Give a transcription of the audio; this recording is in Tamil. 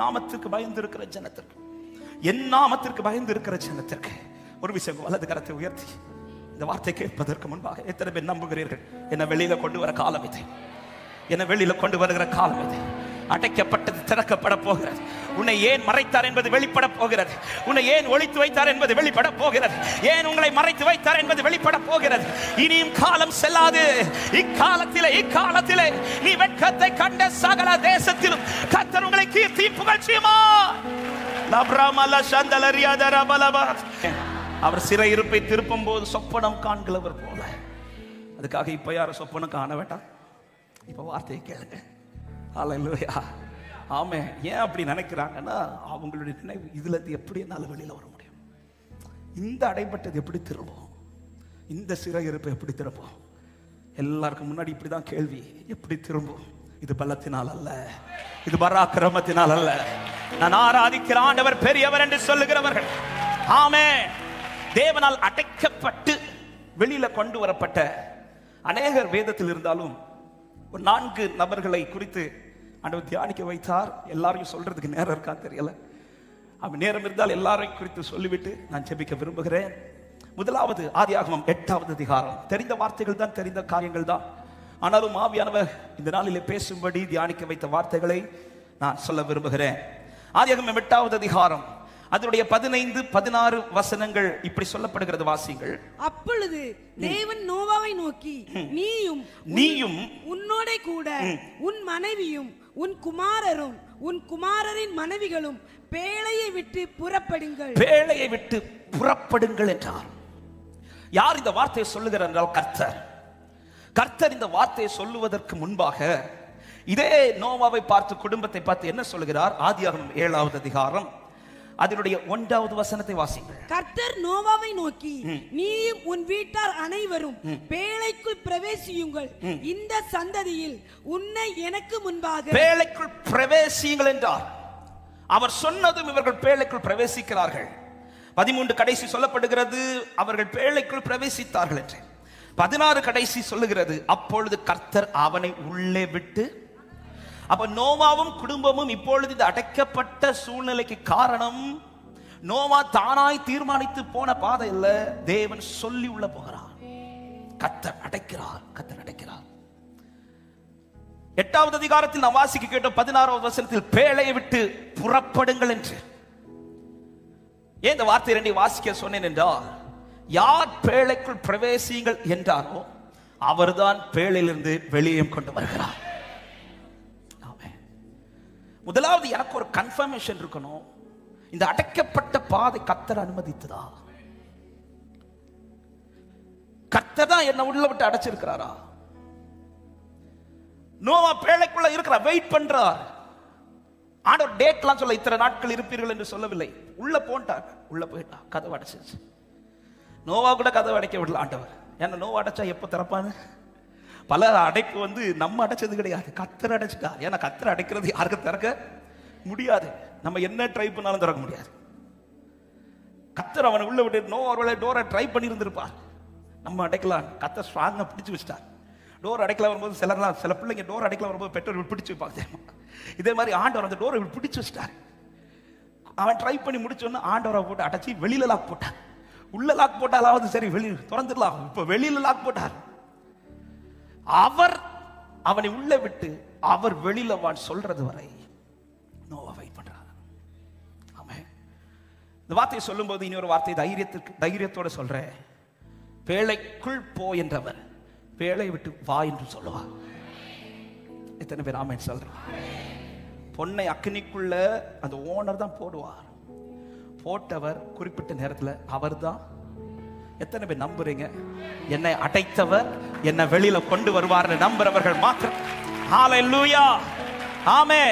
நாமத்திற்கு பயந்து இருக்கிற ஜனத்திற்கு. என் நாமத்திற்கு பயந்து இருக்கிற ஜனத்திற்கு. ஒரு விஷயம் வலது கரத்தை உயர்த்தி. இந்த வார்த்தை கேட்பதற்கு முன்பாக எத்தனை பேர் நம்புகிறீர்கள்? என்னை வெளியில கொண்டு வர காலம் இது. என்னை வெளியில கொண்டு வருகிற காலம் இது. அடைக்கப்பட்டது திறக்கப்பட போகிறது. உன்னை ஏன் மறைத்தார் என்பது வெளிப்பட போகிறது. உன்னை ஏன் ஒளித்து வைத்தார் என்பது வெளிப்பட போகிறது. ஏன் உங்களை மறைத்து வைத்தார் என்பது வெளிப்பட போகிறது. இனியும் காலம் செல்லாது. இக்காலத்திலே இக்காலத்திலே நீ வெட்கத்தை கண்ட சகல தேசத்திலும் கர்த்தர் உங்களை கீர்த்தி புகழ்ச்சியுமா லப்ரமல சந்தலரியாதர பலபாத். அவர் சிறையிருப்பை திருப்பும் போது சொப்பனம் காண்கிறவர் போல. அதுக்காக இப்ப யாரும் சொப்பனம் காண வேண்டாம். இப்ப வார்த்தையை கேளுங்க. ஹalleluya. ஆமே ஏன் அப்படி நினைக்கிறாங்கன்னா அவங்களுடைய நினைவு இதுலருந்து எப்படி என்னால் வெளியில் வர முடியும்? இந்த அடைபட்டது எப்படி திரும்பும்? இந்த சிறையிருப்பு எப்படி திரும்பும்? எல்லாருக்கும் முன்னாடி இப்படி தான் கேள்வி எப்படி திரும்பும்? இது பலத்தினால் அல்ல இது பராக்கிரமத்தினால் அல்ல. நான் ஆராதிக்கிற ஆண்டவர் பெரியவர் என்று சொல்லுகிறவர்கள் ஆமே தேவனால் அடைக்கப்பட்டு வெளியில கொண்டு வரப்பட்ட அநேகர் வேதத்தில் இருந்தாலும் ஒரு நான்கு நபர்களை குறித்து ஆண்டவர் தியானிக்க வைத்தார். எல்லாரையும் சொல்றதுக்கு நேரம் இருக்கா தெரியல. அவன் நேரம் இருந்தால் எல்லாரையும் குறித்து சொல்லிவிட்டு நான் ஜெபிக்க விரும்புகிறேன். முதலாவது ஆதியாகமம் எட்டாவது அதிகாரம். தெரிந்த வார்த்தைகள் தான் தெரிந்த காரியங்கள் தான். ஆனாலும் ஆவியானவர் இந்த நாளிலே பேசும்படி தியானிக்க வைத்த வார்த்தைகளை நான் சொல்ல விரும்புகிறேன். ஆதியாகமம் எட்டாவது அதிகாரம். அதனுடைய பதினைந்து பதினாறு வசனங்கள் இப்படி சொல்லப்படுகிறது வாசிங்கள் அப்பொழுது தேவன் நோவாவை நோக்கி நீயும் நீயும் உன்னோட கூட உன் மனைவியும் உன் குமாரரும் உன் குமாரரின் மனைவிகளும் பேழையை விட்டு புறப்படுங்கள். பேழையை விட்டு புறப்படுங்கள் என்றார். யார் இந்த வார்த்தையை சொல்லுகிறார் என்றால் கர்த்தர். கர்த்தர் இந்த வார்த்தையை சொல்லுவதற்கு முன்பாக இதே நோவாவை பார்த்து குடும்பத்தை பார்த்து என்ன சொல்லுகிறார்? ஆதியாகமம் ஏழாவது அதிகாரம். அதனுடைய ஒன்றாவது வசனத்தை வாசிங்கள் கர்த்தர் நோவாவை நோக்கி நீயும் உன் வீட்டார் அனைவரும் பேழைக்குள் பிரவேசியுங்கள். இந்த சந்ததியில் உன்னை எனக்கு முன்பாக பேழைக்குள் பிரவேசியுங்கள் என்றார். அவர் சொன்னதும் இவர்கள் பேழைக்குள் பிரவேசிக்கிறார்கள். பதிமூன்று கடைசி சொல்லப்படுகிறது அவர்கள் பேழைக்குள் பிரவேசித்தார்கள் என்று. பதினாறு கடைசி சொல்லுகிறது அப்பொழுது கர்த்தர் அவனை உள்ளே விட்டு அப்ப நோவாவும் குடும்பமும் இப்பொழுது இந்த அடைக்கப்பட்ட சூழ்நிலைக்கு காரணம் நோவா தானாய் தீர்மானித்து போன பாதை இல்ல தேவன் சொல்லி உள்ள போகிறார். கர்த்தர் அடைக்கிறார் கர்த்தர் அடைக்கிறார். எட்டாவது அதிகாரத்தில் நாம் வாசிக்க கேட்டோம் பதினாறாவது வசனத்தில் பேழையை விட்டு புறப்படுங்கள் என்று. ஏன் இந்த வார்த்தை ரெண்டி வாசிக்க சொன்னேன் என்றால் யார் பேழைக்குள் பிரவேசியுங்கள் என்றாரோ அவர்தான் பேழையிலிருந்து வெளியே கொண்டு வருகிறார். முதலாவது எனக்கு ஒரு கன்ஃபர்மேஷன் இருக்கணும். இந்த அடைக்கப்பட்ட பாதை கத்தர் அனுமதித்ததா? கத்தர் தான் என்ன உள்ள விட்டு அடைச்சிருக்கிறாரா? நோவா பேழைக்குள்ள இருக்கிற வெயிட் பண்றார். ஆண்டவர் டேட்லாம் சொல்ல இத்தனை நாட்கள் இருப்பீர்கள் என்று சொல்லவில்லை. உள்ள போன்ட்டார் உள்ள போயிட்டா கதவு அடைச்சிருச்சு. நோவா கூட கதவு அடைக்க விடல ஆண்டவர். ஏன்னா நோவா அடைச்சா எப்போ திறப்பான்னு? பல அடைப்பு வந்து நம்ம அடைச்சது கிடையாது. கத்தர் அடைச்சிட்டா ஏன்னா கத்தர் அடைக்கிறது யாருக்கும் திறக்க முடியாது. நம்ம என்ன ட்ரை பண்ணாலும் திறக்க முடியாது. கத்தர் அவனை உள்ள விட்டு நோ ஒருவேளை டோரை ட்ரை பண்ணியிருந்திருப்பார். நம்ம அடைக்கலாம். கத்தர் ஸ்ட்ராங்காக பிடிச்சு வச்சிட்டார். டோர் அடைக்கல வரும்போது சிலர்லாம் சில பிள்ளைங்க டோர் அடைக்கல வரும்போது பெற்றோர் பிடிச்சு வைப்பாங்க தெரியுமா? இதே மாதிரி ஆண்டவர் அந்த டோரை இப்படி பிடிச்சு வச்சிட்டார். அவன் ட்ரை பண்ணி முடிச்சோன்னு ஆண்டவரை போட்டு அடைச்சி வெளியில லாக் போட்டான் உள்ள லாக் போட்டாலாவது சரி வெளியே திறந்துடலாம். இப்போ வெளியில லாக் போட்டார். அவர் அவனை உள்ள விட்டு அவர் வெளியில வான் சொல்றது வரை நோவா வெயிட் பண்றார். ஆமென். இந்த வார்த்தையை சொல்லும்போது இனி ஒரு வார்த்தை தைரியத்திற்கு தைரியத்தோட சொல்றேன். பேழைக்குள் போ என்றவர் பேழை விட்டு வா என்று சொல்லுவார். எத்தனை பேர் ஆமென் சொல்றேன் பொண்ணை அக்னிக்குள்ள அந்த ஓனர் தான் போடுவார். போட்டவர் குறிப்பிட்ட நேரத்தில் அவர்தான் எத்தனை பேர் நம்புறீங்க? என்னை அடைத்தவர் என்னை வெளியில கொண்டு வருவார்னு நம்புறவர்கள் மாத்திரம். ஆலை லூயா ஆமே